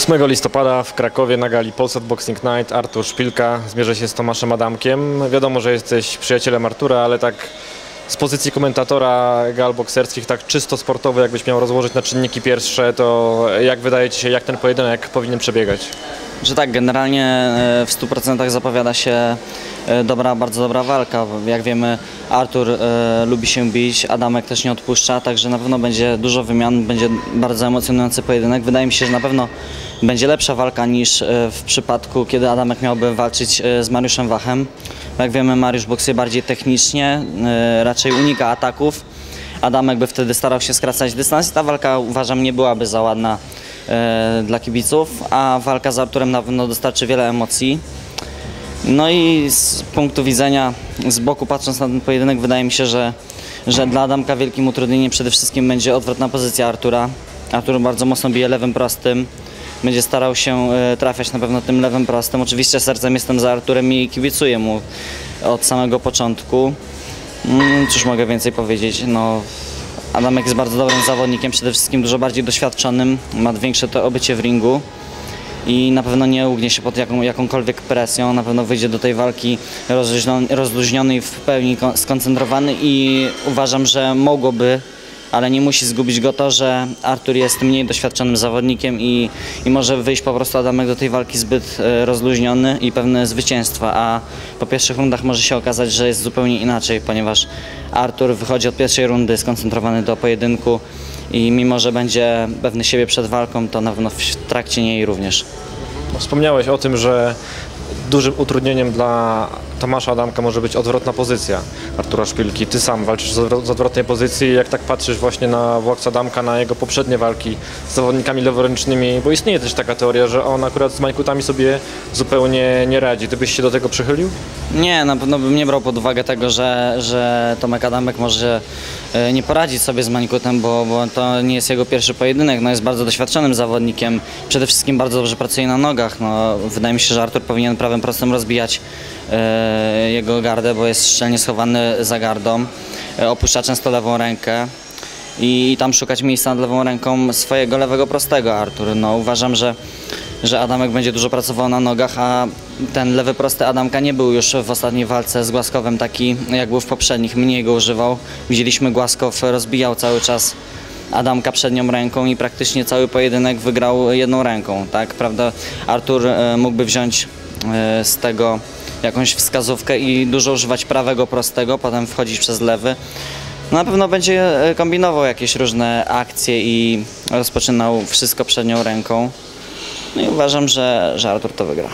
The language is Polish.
8 listopada w Krakowie na gali Polsat Boxing Night Artur Szpilka zmierzy się z Tomaszem Adamkiem. Wiadomo, że jesteś przyjacielem Artura, ale tak z pozycji komentatora gal bokserskich, tak czysto sportowo, jakbyś miał rozłożyć na czynniki pierwsze, to jak wydaje Ci się, jak ten pojedynek powinien przebiegać? Że tak, generalnie e, w 100% zapowiada się e, dobra, bardzo dobra walka. Jak wiemy, Artur e, lubi się bić, Adamek też nie odpuszcza, także na pewno będzie dużo wymian, będzie bardzo emocjonujący pojedynek. Wydaje mi się, że na pewno będzie lepsza walka niż e, w przypadku, kiedy Adamek miałby walczyć e, z Mariuszem Wachem. Jak wiemy, Mariusz boksuje bardziej technicznie, raczej unika ataków. Adamek by wtedy starał się skracać dystans ta walka uważam nie byłaby za ładna dla kibiców, a walka z Arturem na pewno dostarczy wiele emocji. No i z punktu widzenia, z boku patrząc na ten pojedynek, wydaje mi się, że, że dla Adamka wielkim utrudnieniem przede wszystkim będzie odwrotna pozycja Artura. Artur bardzo mocno bije lewym prostym. Będzie starał się e, trafiać na pewno tym lewym prostym. Oczywiście sercem jestem za Arturem i kibicuję mu od samego początku. Mm, Cóż mogę więcej powiedzieć? No, Adamek jest bardzo dobrym zawodnikiem, przede wszystkim dużo bardziej doświadczonym, ma większe to obycie w ringu i na pewno nie ugnie się pod jaką, jakąkolwiek presją, na pewno wyjdzie do tej walki rozluźniony, i w pełni kon- skoncentrowany i uważam, że mogłoby, ale nie musi zgubić go to, że Artur jest mniej doświadczonym zawodnikiem i, i może wyjść po prostu Adamek do tej walki zbyt e, rozluźniony i pewne zwycięstwa, a po pierwszych rundach może się okazać, że jest zupełnie inaczej, ponieważ Artur wychodzi od pierwszej rundy skoncentrowany do pojedynku i mimo, że będzie pewny siebie przed walką, to na pewno w trakcie niej również. Wspomniałeś o tym, że dużym utrudnieniem dla Tomasza Adamka może być odwrotna pozycja Artura Szpilki. Ty sam walczysz z odwro- z odwrotnej pozycji. Jak tak patrzysz właśnie na Włokca Adamka, na jego poprzednie walki z zawodnikami leworęcznymi, bo istnieje też taka teoria, że on akurat z mańkutami sobie zupełnie nie radzi. Ty byś się do tego przychylił? Nie, na pewno bym nie brał pod uwagę tego, że, że Tomek Adamek może e, nie poradzić sobie z Mańkutem, bo, bo to nie jest jego pierwszy pojedynek. No, jest bardzo doświadczonym zawodnikiem, przede wszystkim bardzo dobrze pracuje na nogach. No, wydaje mi się, że Artur powinien prawym prostym rozbijać jego gardę, bo jest szczelnie schowany za gardą. E, opuszcza często lewą rękę i, tam szukać miejsca nad lewą ręką swojego lewego prostego Artur. No, uważam, że, że Adamek będzie dużo pracował na nogach, a ten lewy prosty Adamka nie był już w ostatniej walce z Głaskowem taki jak był w poprzednich, mniej go używał. Widzieliśmy Głaskow rozbijał cały czas Adamka przednią ręką i praktycznie cały pojedynek wygrał jedną ręką, tak, prawda? Artur e, mógłby wziąć e, z tego jakąś wskazówkę i dużo używać prawego prostego, potem wchodzić przez lewy. No, Na pewno będzie e, kombinował jakieś różne akcje i rozpoczynał wszystko przednią ręką. No i uważam, że, że Artur to wygra.